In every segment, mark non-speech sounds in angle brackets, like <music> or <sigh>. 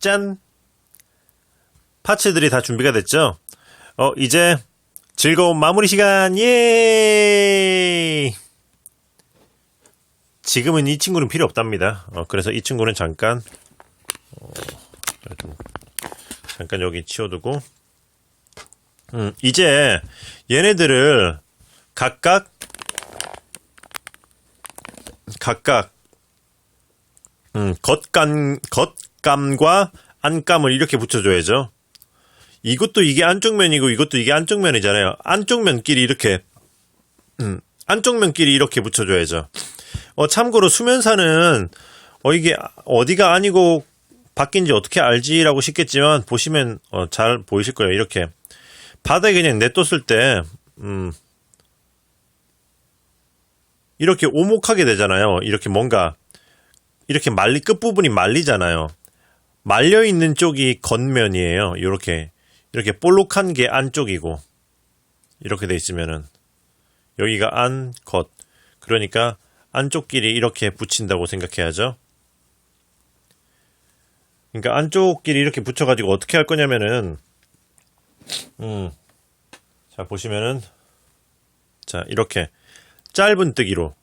짠! 파츠들이 다 준비가 됐죠? 어, 이제 즐거운 마무리 시간, 예! 지금은 이 친구는 필요 없답니다. 어, 그래서 이 친구는 잠깐, 어, 좀, 잠깐 여기 치워두고, 음, 이제 얘네들을 각각, 각각, 음, 겉감, 겉 감과 안감을 이렇게 붙여줘야죠. 이것도 이게 안쪽 면이고 이것도 이게 안쪽 면이잖아요. 안쪽 면끼리 이렇게, 음, 안쪽 면끼리 이렇게 붙여줘야죠. 어, 참고로 수면사는, 어, 이게 어디가 아니고 바뀐지 어떻게 알지라고 싶겠지만, 보시면, 어, 잘 보이실 거예요. 이렇게. 바닥에 그냥 냅뒀을 때, 음, 이렇게 오목하게 되잖아요. 이렇게 뭔가, 이렇게 말리, 끝부분이 말리잖아요. 말려 있는 쪽이 겉면이에요. 이렇게, 이렇게 볼록한 게 안쪽이고, 이렇게 돼 있으면은, 여기가 안, 겉. 그러니까, 안쪽끼리 이렇게 붙인다고 생각해야죠. 그러니까 안쪽끼리 이렇게 붙여가지고 어떻게 할 거냐면은, 음, 자, 보시면은, 자, 이렇게 짧은 뜨기로,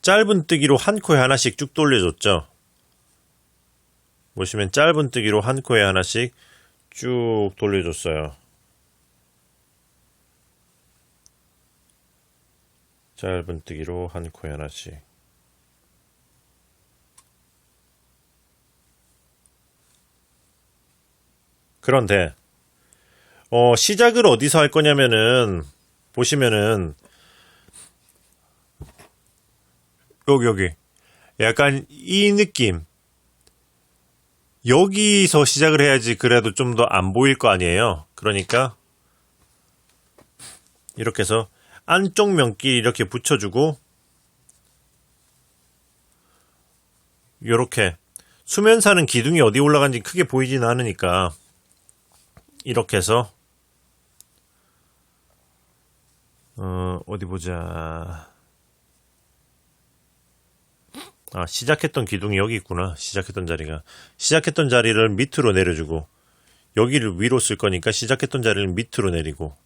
짧은 뜨기로 한 코에 하나씩 쭉 돌려줬죠. 보시면 짧은 뜨기로 한 코에 하나씩 쭉 돌려줬어요. 짧은 뜨기로 한 코에 하나씩. 그런데 어, 시작을 어디서 할 거냐면은 보시면은 여기 여기 약간 이 느낌 여기서 시작을 해야지 그래도 좀 더 안 보일 거 아니에요. 그러니까 이렇게 해서 안쪽 면끼리 이렇게 붙여주고 이렇게 수면사는 기둥이 어디 올라간지 크게 보이진 않으니까 이렇게 해서 어, 어디 보자. 아, 시작했던 기둥이 여기 있구나. 시작했던 자리가. 시작했던 자리를 밑으로 내려주고, 여기를 위로 쓸 거니까 시작했던 자리를 밑으로 내리고,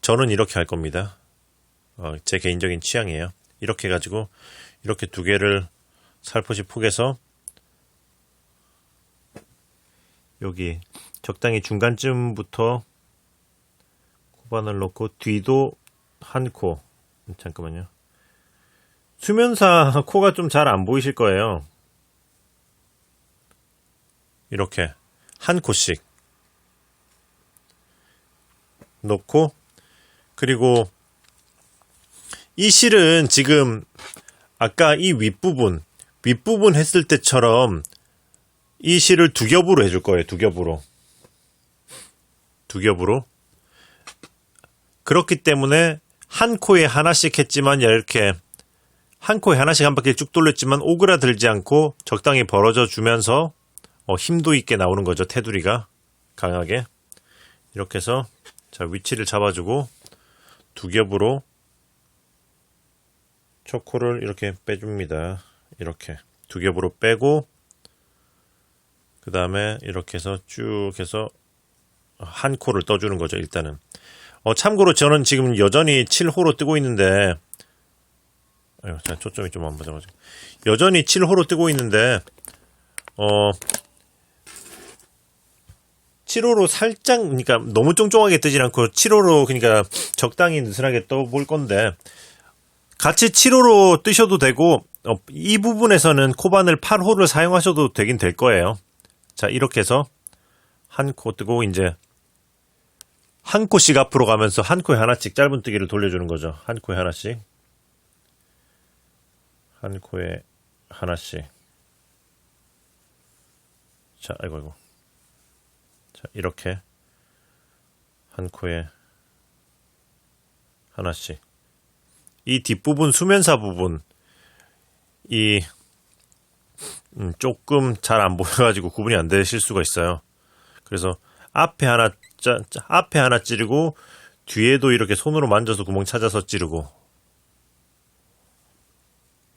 저는 이렇게 할 겁니다. 어, 제 개인적인 취향이에요. 이렇게 해가지고, 이렇게 두 개를 살포시 포개서, 여기 적당히 중간쯤부터 코바늘 넣고, 뒤도 한 코. 잠깐만요. 수면사 <laughs> 코가 좀 잘 안 보이실 거예요. 이렇게 한 코씩 놓고 그리고 이 실은 지금 아까 이 윗부분 윗부분 했을 때처럼 이 실을 두 겹으로 해줄 거예요. 두 겹으로 두 겹으로 그렇기 때문에 한 코에 하나씩 했지만 이렇게 한 코에 하나씩 한 바퀴 쭉 돌렸지만 오그라들지 않고 적당히 벌어져 주면서 어, 힘도 있게 나오는 거죠. 테두리가 강하게 이렇게 해서 자 위치를 잡아주고 두 겹으로 초코를 이렇게 빼줍니다. 이렇게 두 겹으로 빼고 그 다음에 이렇게 해서 쭉 해서 한 코를 떠주는 거죠. 일단은 어, 참고로 저는 지금 여전히 7호로 뜨고 있는데 아유, 자, 초점이 좀 안 맞아가지고. 여전히 7호로 뜨고 있는데, 어, 7호로 살짝, 그러니까 너무 쫑쫑하게 뜨진 않고, 7호로, 그러니까 적당히 느슨하게 떠볼 건데, 같이 7호로 뜨셔도 되고, 어, 이 부분에서는 코바늘 8호를 사용하셔도 되긴 될 거예요. 자, 이렇게 해서, 한 코 뜨고, 이제, 한 코씩 앞으로 가면서 한 코에 하나씩 짧은 뜨기를 돌려주는 거죠. 한 코에 하나씩. 한 코에 하나씩. 자, 아이고, 아이고. 자, 이렇게. 한 코에 하나씩. 이 뒷부분, 수면사 부분, 이, 음, 조금 잘 안 보여가지고 구분이 안 되실 수가 있어요. 그래서 앞에 하나, 짜, 짜, 앞에 하나 찌르고, 뒤에도 이렇게 손으로 만져서 구멍 찾아서 찌르고,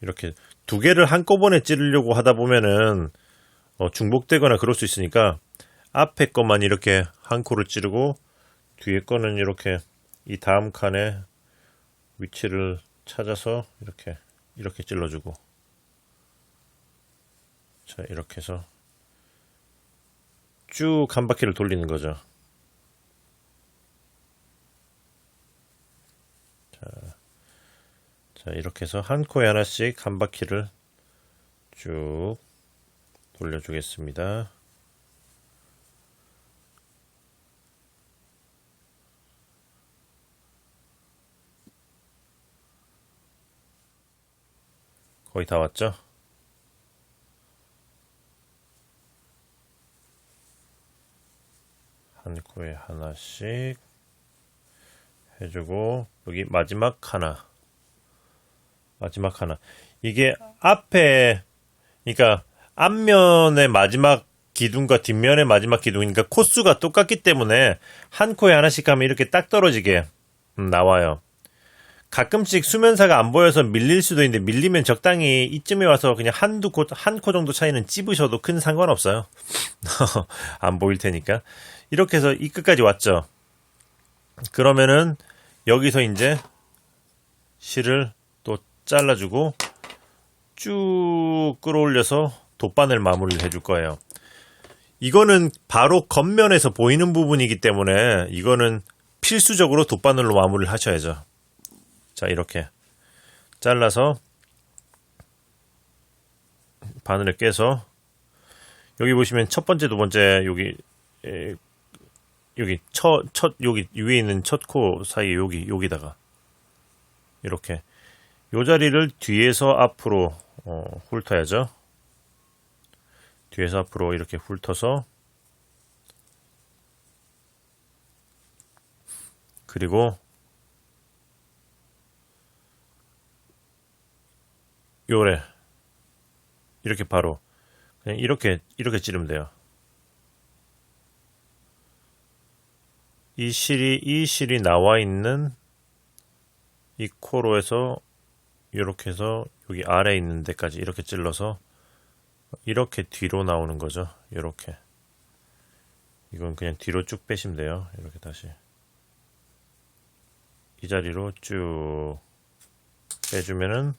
이렇게 두 개를 한꺼번에 찌르려고 하다 보면은 어, 중복되거나 그럴 수 있으니까 앞에 것만 이렇게 한 코를 찌르고 뒤에 거는 이렇게 이 다음 칸에 위치를 찾아서 이렇게 이렇게 찔러주고 자 이렇게 해서 쭉 한 바퀴를 돌리는 거죠. 자, 이렇게 해서 한 코에 하나씩 한 바퀴를 쭉 돌려주겠습니다. 거의 다 왔죠? 한 코에 하나씩 해주고 여기 마지막 하나 마지막 하나 이게 앞에 그러니까 앞면의 마지막 기둥과 뒷면의 마지막 기둥이니까 코수가 똑같기 때문에 한 코에 하나씩 하면 이렇게 딱 떨어지게 음, 나와요. 가끔씩 수면사가 안 보여서 밀릴 수도 있는데 밀리면 적당히 이쯤에 와서 그냥 한두 코, 한 코 정도 차이는 찝으셔도 큰 상관없어요. <laughs> 안 보일 테니까. 이렇게 해서 이 끝까지 왔죠. 그러면은 여기서 이제 실을 또 잘라주고 쭉 끌어올려서 돗바늘 마무리를 해줄 거예요. 이거는 바로 겉면에서 보이는 부분이기 때문에 이거는 필수적으로 돗바늘로 마무리를 하셔야죠. 자, 이렇게 잘라서 바늘에 깨서 여기 보시면 첫 번째, 두 번째 여기 에, 여기 첫, 첫 여기 위에 있는 첫 코 사이 여기 여기다가 이렇게 요 자리를 뒤에서 앞으로 어, 훑어야죠. 뒤에서 앞으로 이렇게 훑어서 그리고 요래 이렇게 바로 그냥 이렇게 이렇게 찌르면 돼요. 이 실이 이 실이 나와 있는 이 코로 해서 이렇게 해서 여기 아래 에 있는 데까지 이렇게 찔러서 이렇게 뒤로 나오는 거죠. 이렇게 이건 그냥 뒤로 쭉 빼시면 돼요. 이렇게 다시 이 자리로 쭉 빼주면은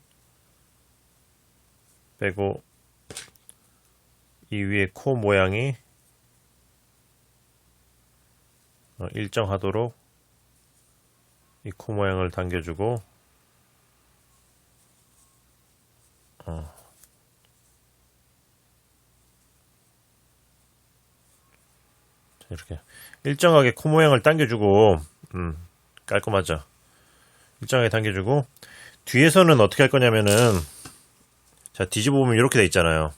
빼고 이 위에 코 모양이 어, 일정하도록 이 코 모양을 당겨주고 이렇게 일정하게 코 모양을 당겨주고 음, 깔끔하죠. 일정하게 당겨주고 뒤에서는 어떻게 할 거냐면은 자 뒤집어 보면 이렇게 돼 있잖아요.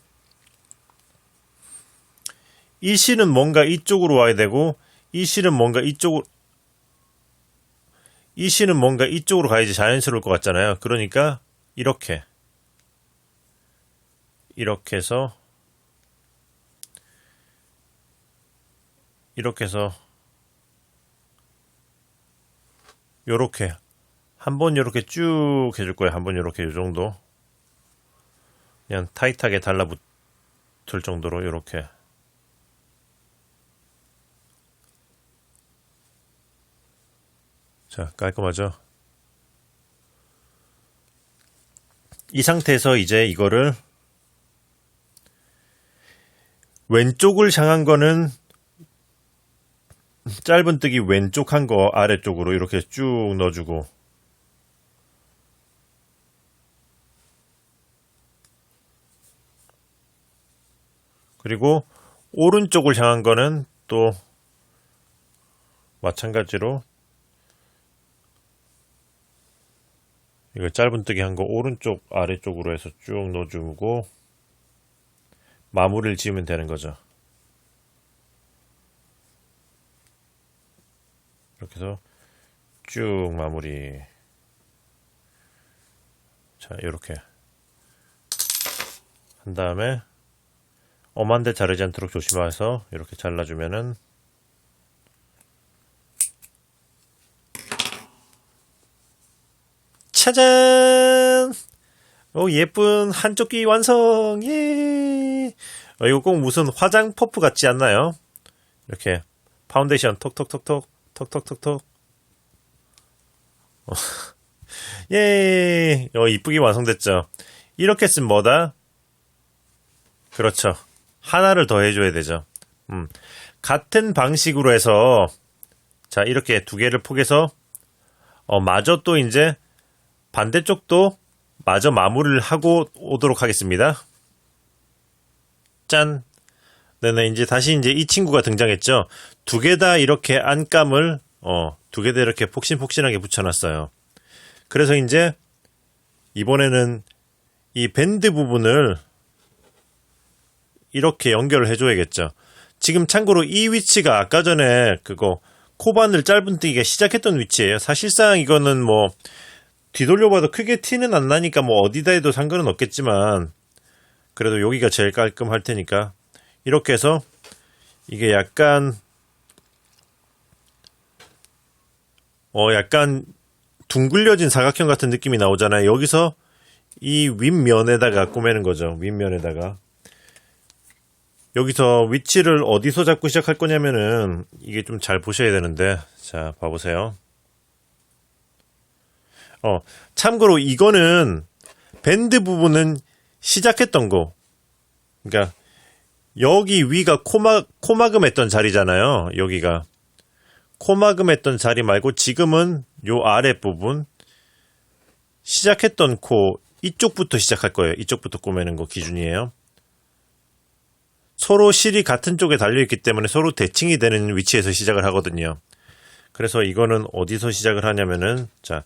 이 실은 뭔가 이쪽으로 와야 되고 이 실은 뭔가 이쪽으로 이 실은 뭔가 이쪽으로 가야지 자연스러울 것 같잖아요. 그러니까 이렇게 이렇게 해서 이렇게 해서 요렇게 한 번 요렇게 쭉 해줄 거예요. 한 번 요렇게 요 정도 그냥 타이트하게 달라붙을 정도로 요렇게 자, 깔끔하죠? 이 상태에서 이제 이거를 왼쪽을 향한 거는 짧은뜨기 왼쪽 한 거 아래쪽으로 이렇게 쭉 넣어주고 그리고 오른쪽을 향한 거는 또 마찬가지로 이거 짧은뜨기 한 거 오른쪽 아래쪽으로 해서 쭉 넣어주고 마무리를 지으면 되는 거죠. 이렇게 해서 쭉 마무리 자 이렇게 한 다음에 엄한 데 자르지 않도록 조심해서 이렇게 잘라주면은 짜잔! 오, 예쁜 한쪽 귀 완성! 예! 어, 이거 꼭 무슨 화장 퍼프 같지 않나요? 이렇게 파운데이션 톡톡톡톡 톡톡톡톡 어, 예, 어, 이쁘게 완성됐죠. 이렇게 쓰면 뭐다? 그렇죠. 하나를 더 해줘야 되죠. 음, 같은 방식으로 해서 자 이렇게 두 개를 포개서 어, 마저 또 이제 반대쪽도 마저 마무리를 하고 오도록 하겠습니다. 짠. 네네, 이제 다시 이제 이 친구가 등장했죠. 두 개 다 이렇게 안감을, 어, 두 개 다 이렇게 폭신폭신하게 붙여놨어요. 그래서 이제 이번에는 이 밴드 부분을 이렇게 연결을 해줘야겠죠. 지금 참고로 이 위치가 아까 전에 그거 코바늘 짧은뜨기가 시작했던 위치예요. 사실상 이거는 뭐 뒤돌려봐도 크게 티는 안 나니까 뭐 어디다 해도 상관은 없겠지만 그래도 여기가 제일 깔끔할 테니까 이렇게 해서 이게 약간 어 약간 둥글려진 사각형 같은 느낌이 나오잖아요. 여기서 이 윗면에다가 꾸미는 거죠. 윗면에다가 여기서 위치를 어디서 잡고 시작할 거냐면은 이게 좀 잘 보셔야 되는데 자 봐보세요. 어 참고로 이거는 밴드 부분은 시작했던 거. 그러니까 여기 위가 코마 코마금 했던 자리잖아요. 여기가 코마금 했던 자리 말고 지금은 요 아래 부분 시작했던 코 이쪽부터 시작할 거예요. 이쪽부터 꼬매는 거 기준이에요. 서로 실이 같은 쪽에 달려있기 때문에 서로 대칭이 되는 위치에서 시작을 하거든요. 그래서 이거는 어디서 시작을 하냐면은, 자,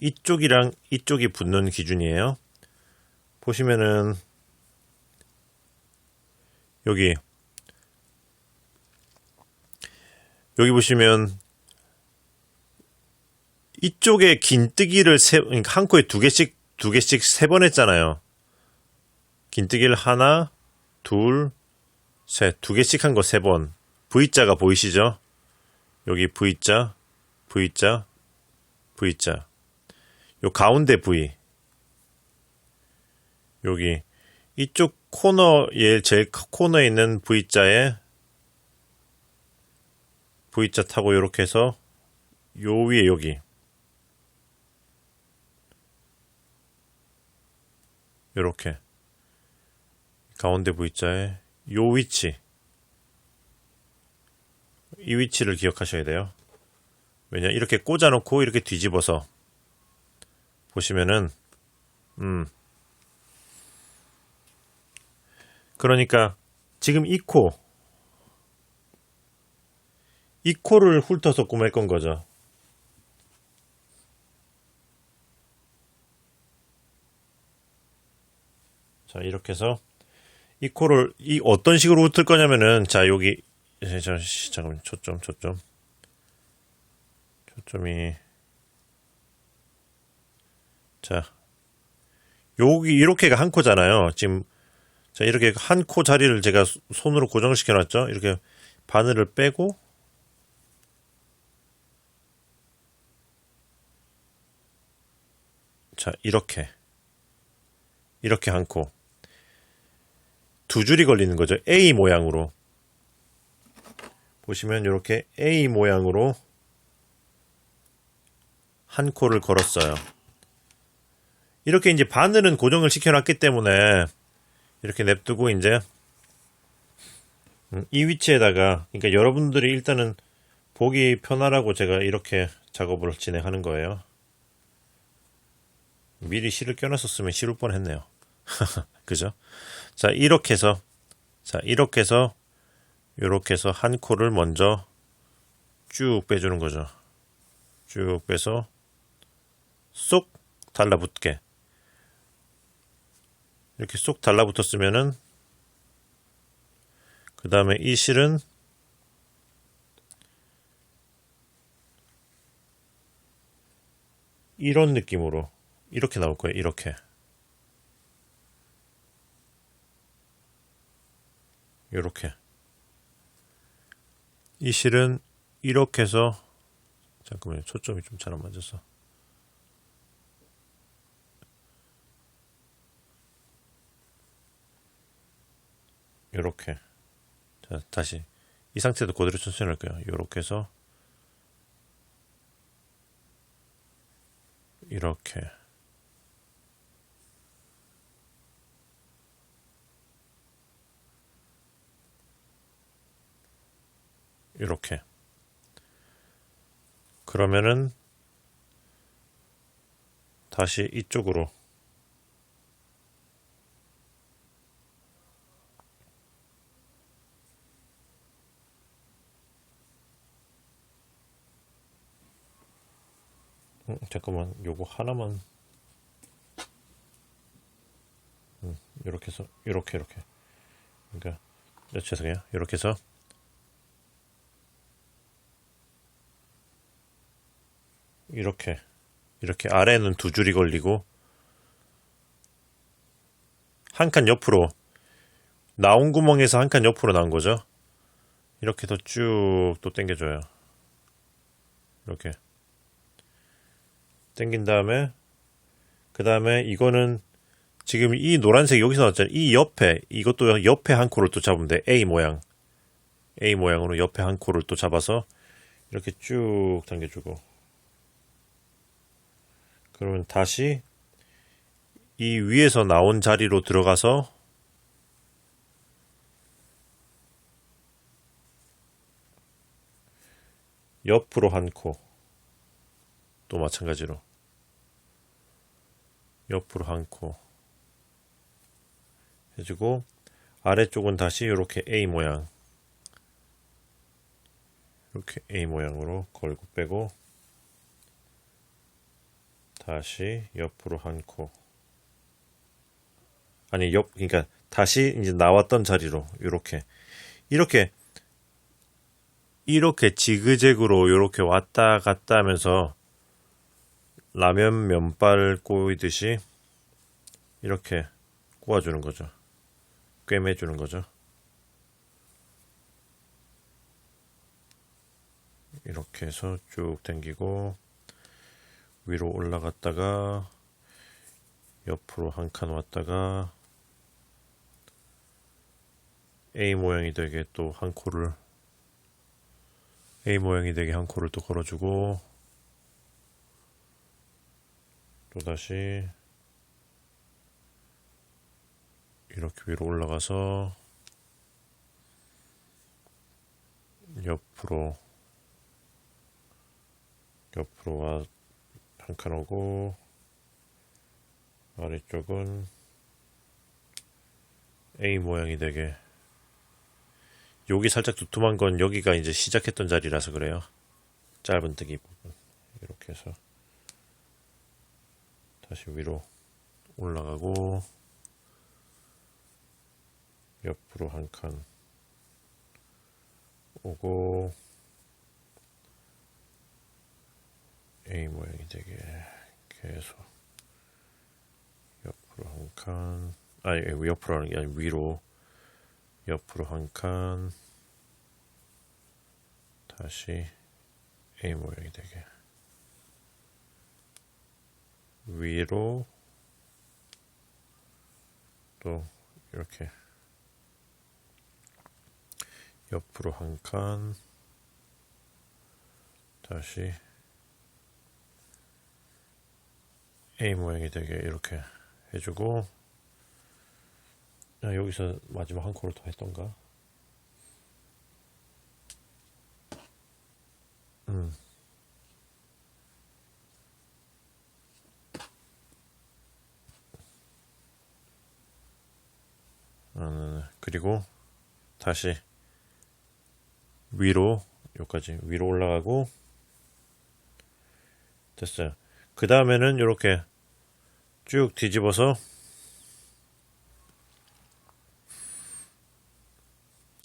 이쪽이랑 이쪽이 붙는 기준이에요. 보시면은, 여기, 여기 보시면, 이쪽에 긴 뜨기를 세, 그러니까 한 코에 두 개씩, 두 개씩 세 번 했잖아요. 긴 뜨기를 하나, 둘, 셋, 두 개씩 한 거 세 번. V자가 보이시죠? 여기 V자, V자, V자. 요 가운데 V. 여기 이쪽 코너에 제일 코너에 있는 V자에 V자 타고 이렇게 해서 요 위에 여기. 요렇게. 가운데 V자에 요 위치. 이 위치를 기억하셔야 돼요. 왜냐 이렇게 꽂아놓고 이렇게 뒤집어서 보시면은 음. 그러니까 지금 이 코, 이 코를 훑어서 꾸밀 건 거죠. 자, 이렇게 해서 이 코를 이 어떤 식으로 훑을 거냐면은 자, 여기 자, 잠깐만 초점 초점 초점이 자 여기 이렇게가 한 코잖아요. 지금 자 이렇게 한 코 자리를 제가 손으로 고정시켜 놨죠. 이렇게 바늘을 빼고 자 이렇게 이렇게 한 코. 두 줄이 걸리는 거죠. A 모양으로. 보시면 이렇게 A 모양으로 한 코를 걸었어요. 이렇게 이제 바늘은 고정을 시켜놨기 때문에 이렇게 냅두고 이제 음, 이 위치에다가 그러니까 여러분들이 일단은 보기 편하라고 제가 이렇게 작업을 진행하는 거예요. 미리 실을 껴놨었으면 실을 뻔했네요. <laughs> 그죠? 자 이렇게 해서 자 이렇게 해서 이렇게 해서 한 코를 먼저 쭉 빼주는 거죠. 쭉 빼서 쏙 달라붙게 이렇게 쏙 달라붙었으면은 그 다음에 이 실은 이런 느낌으로 이렇게 나올 거예요. 이렇게. 이렇게. 이 실은 이렇게 해서 잠깐만요. 초점이 좀 잘 안 맞아서. 요렇게. 자 다시. 이 상태도 그대로 천천히 할 거예요. 요렇게 해서. 이렇게 이렇게. 그러면은 다시 이쪽으로. 음, 잠깐만 요거 하나만. 음, 이렇게 해서 이렇게 이렇게. 그러니까 네, 죄송해요. 이렇게 해서 이렇게 이렇게 아래는 두 줄이 걸리고 한 칸 옆으로 나온 구멍에서 한 칸 옆으로 나온 거죠. 이렇게 더 쭉 또 당겨줘요. 이렇게 당긴 다음에 그 다음에 이거는 지금 이 노란색 여기서 나왔잖아요. 이 옆에 이것도 옆에 한 코를 또 잡으면 돼. A 모양 A 모양으로 옆에 한 코를 또 잡아서 이렇게 쭉 당겨주고 그러면 다시 이 위에서 나온 자리로 들어가서 옆으로 한 코. 또 마찬가지로. 옆으로 한 코. 해주고, 아래쪽은 다시 이렇게 A 모양. 이렇게 A 모양으로 걸고 빼고, 다시 옆으로 한 코. 아니, 옆, 그러니까 다시 이제 나왔던 자리로, 이렇게. 이렇게, 이렇게 지그재그로 이렇게 왔다 갔다 하면서 라면 면발 꼬이듯이 이렇게 꼬아주는 거죠. 꿰매주는 거죠. 이렇게 해서 쭉 당기고 위로 올라갔다가 옆으로 한 칸 왔다가 A 모양이 되게 또 한 코를 A 모양이 되게 한 코를 또 걸어주고 또 다시 이렇게 위로 올라가서 옆으로 옆으로 와 한칸 오고 아래쪽은 A 모양이 되게 여기 살짝 두툼한 건 여기가 이제 시작했던 자리라서 그래요. 짧은 뜨기 부분 이렇게 해서 다시 위로 올라가고 옆으로 한 칸 오고 A 모양이 되게 계속 옆으로 한 칸, 아니 옆으로 하는 게 아니고 위로. 옆으로 한 칸, 다시. A 모양이 되게. 위로. 또 이렇게. 옆으로 한 칸, 다시 A 모양이 되게 이렇게 해주고 아, 여기서 마지막 한 코를 더 했던가? 음. 아, 그리고 다시 위로 여기까지 위로 올라가고 됐어요. 그 다음에는 이렇게 쭉 뒤집어서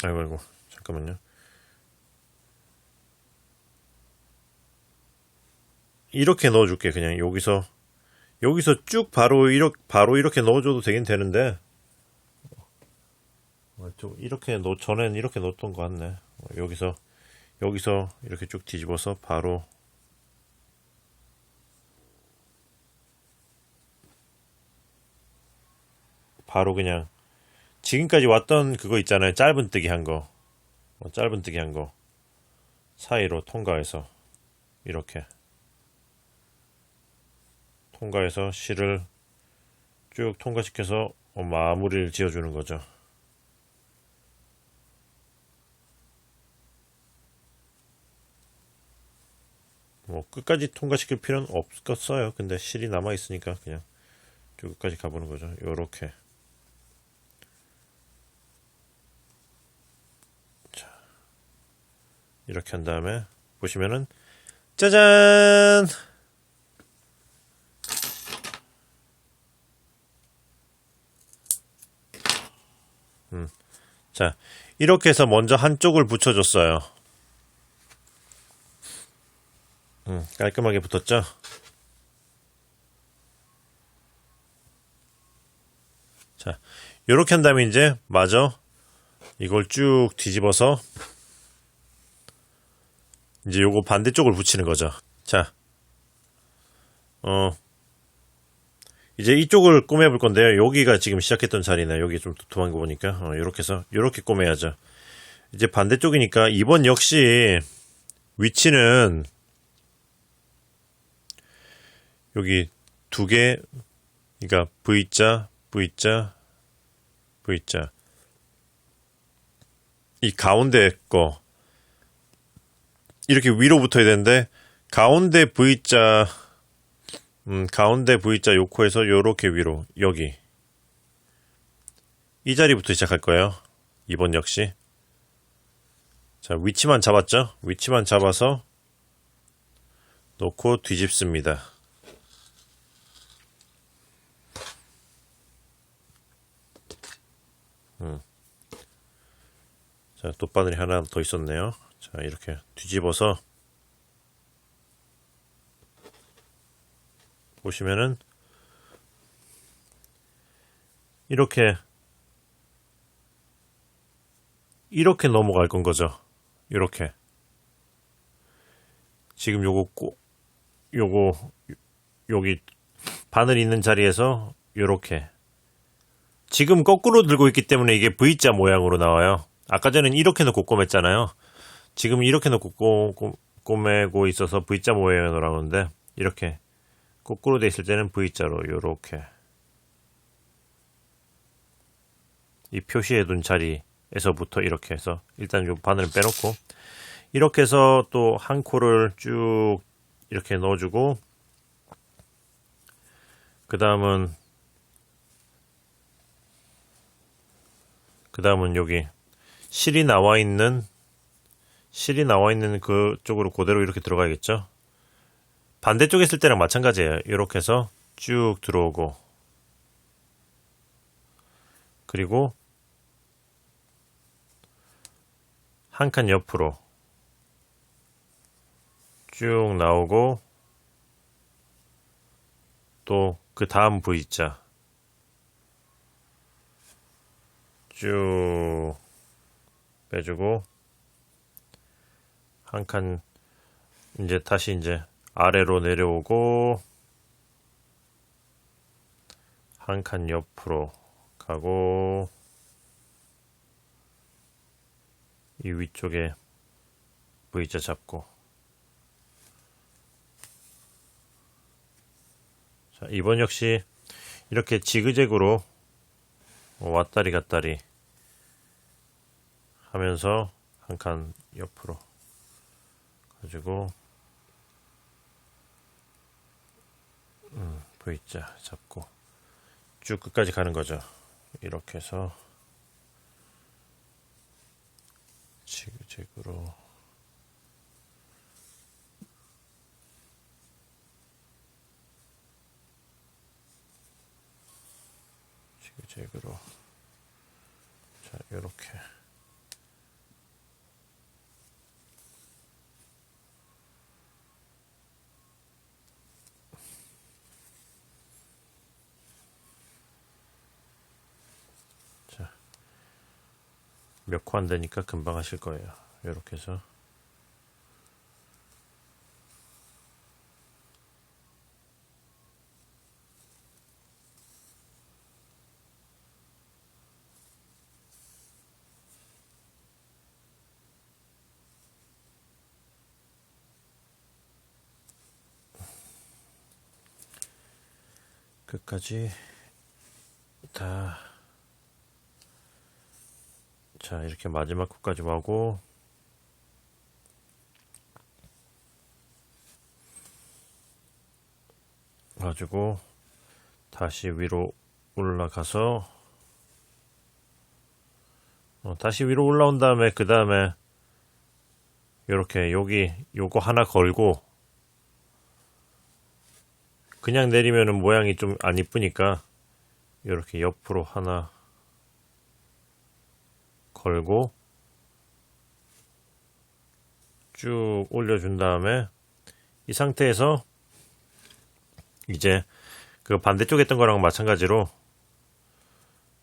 아이고 아이고 잠깐만요. 이렇게 넣어줄게 그냥. 여기서 여기서 쭉 바로 이렇게 바로 이렇게 넣어줘도 되긴 되는데. 어, 좀 이렇게 넣 전엔 이렇게 넣었던 것 같네. 어, 여기서 여기서 이렇게 쭉 뒤집어서 바로 바로 그냥 지금까지 왔던 그거 있잖아요. 짧은뜨기 한 거. 어, 짧은뜨기 한 거. 사이로 통과해서 이렇게 통과해서 실을 쭉 통과시켜서 어, 마무리를 지어주는 거죠. 뭐 끝까지 통과시킬 필요는 없겠어요. 근데 실이 남아 있으니까 그냥 쭉 끝까지 가보는 거죠. 요렇게. 이렇게 한 다음에 보시면은 짜잔! 음, 자, 이렇게 해서 먼저 한쪽을 붙여줬어요. 음, 깔끔하게 붙었죠? 자, 요렇게 한 다음에 이제 마저 이걸 쭉 뒤집어서 이제 요거 반대쪽을 붙이는 거죠. 자, 어, 이제 이쪽을 꼬매볼 건데요. 여기가 지금 시작했던 자리네. 여기 좀 두툼한 거 보니까. 어, 요렇게 해서, 요렇게 꼬매야죠. 이제 반대쪽이니까 이번 역시 위치는 여기 두 개, 그러니까 V자, V자, V자. 이 가운데 거 이렇게 위로 붙어야 되는데 가운데 V자, 음, 가운데 V자 요코에서 요렇게 위로 여기 이 자리부터 시작할 거예요. 이번 역시. 자, 위치만 잡았죠? 위치만 잡아서 놓고 뒤집습니다. 자, 돗바늘이 하나 더 있었네요. 자, 이렇게 뒤집어서 보시면은 이렇게 이렇게 넘어갈 건 거죠. 이렇게 지금 요거 꼭 요거 여기 바늘 있는 자리에서 요렇게 지금 거꾸로 들고 있기 때문에 이게 V자 모양으로 나와요. 아까 전엔 이렇게 놓고 꼬맸잖아요. 지금 이렇게 놓고 꼬, 꼬, 꼬매고 있어서 V자 모양으로 나오는데 이렇게 거꾸로 돼 있을 때는 V자로 요렇게. 이 표시해 둔 자리에서부터 이렇게 해서 일단 요 바늘을 빼놓고 이렇게 해서 또 한 코를 쭉 이렇게 넣어주고 그 다음은 그 다음은 여기 실이 나와 있는 실이 나와 있는 그 쪽으로 그대로 이렇게 들어가야겠죠. 반대쪽에 있을 때랑 마찬가지예요. 이렇게 해서 쭉 들어오고 그리고 한 칸 옆으로 쭉 나오고 또 그 다음 V자 쭉 빼주고 한 칸 이제 다시 이제 아래로 내려오고 한 칸 옆으로 가고 이 위쪽에 V자 잡고. 자 이번 역시 이렇게 지그재그로 왔다리 갔다리 하면서 한 칸 옆으로 가지고 음, V자 잡고 쭉 끝까지 가는 거죠. 이렇게 해서 지그재그로 지그재그로 자 이렇게 몇 코 안 되니까 금방 하실 거예요. 이렇게 해서 끝까지 다 자, 이렇게 마지막 코까지 하고, 가지고, 다시 위로 올라가서, 어, 다시 위로 올라온 다음에, 그 다음에, 요렇게, 여기, 요거 하나 걸고, 그냥 내리면은 모양이 좀 안 이쁘니까, 요렇게 옆으로 하나 걸고, 쭉 올려준 다음에, 이 상태에서, 이제, 그 반대쪽에 했던 거랑 마찬가지로,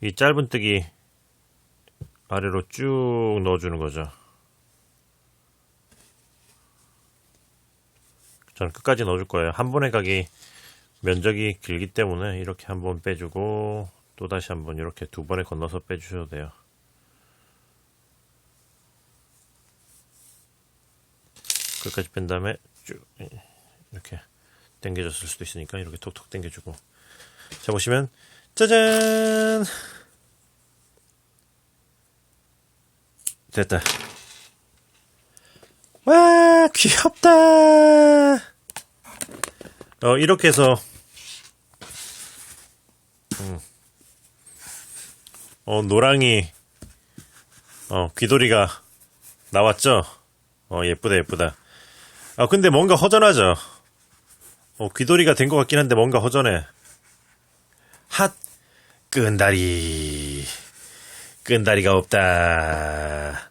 이 짧은 뜨기 아래로 쭉 넣어주는 거죠. 저는 끝까지 넣어줄 거예요. 한 번에 가기 면적이 길기 때문에 이렇게 한 번 빼주고 또 다시 한 번 이렇게 두 번에 건너서 빼주셔도 돼요. 끝까지 뺀 다음에 쭉 이렇게 당겨졌을 수도 있으니까 이렇게 톡톡 당겨주고. 자 보시면 짜잔! 됐다. 와 귀엽다! 어 이렇게 해서 음. 어 노랑이 어 귀돌이가 나왔죠? 어 예쁘다 예쁘다 아 근데 뭔가 허전하죠. 어 귀돌이가 된 것 같긴 한데 뭔가 허전해. 핫! 끈다리. 끈다리가 없다.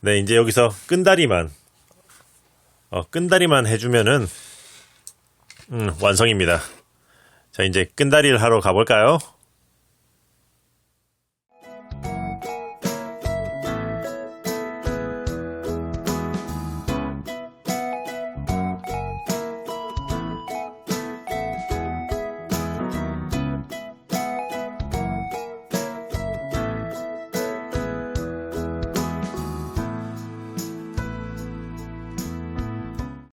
네 이제 여기서 끈다리만. 어 끈다리만 해주면은 음, 완성입니다. 자, 이제 끈다리를 하러 가볼까요?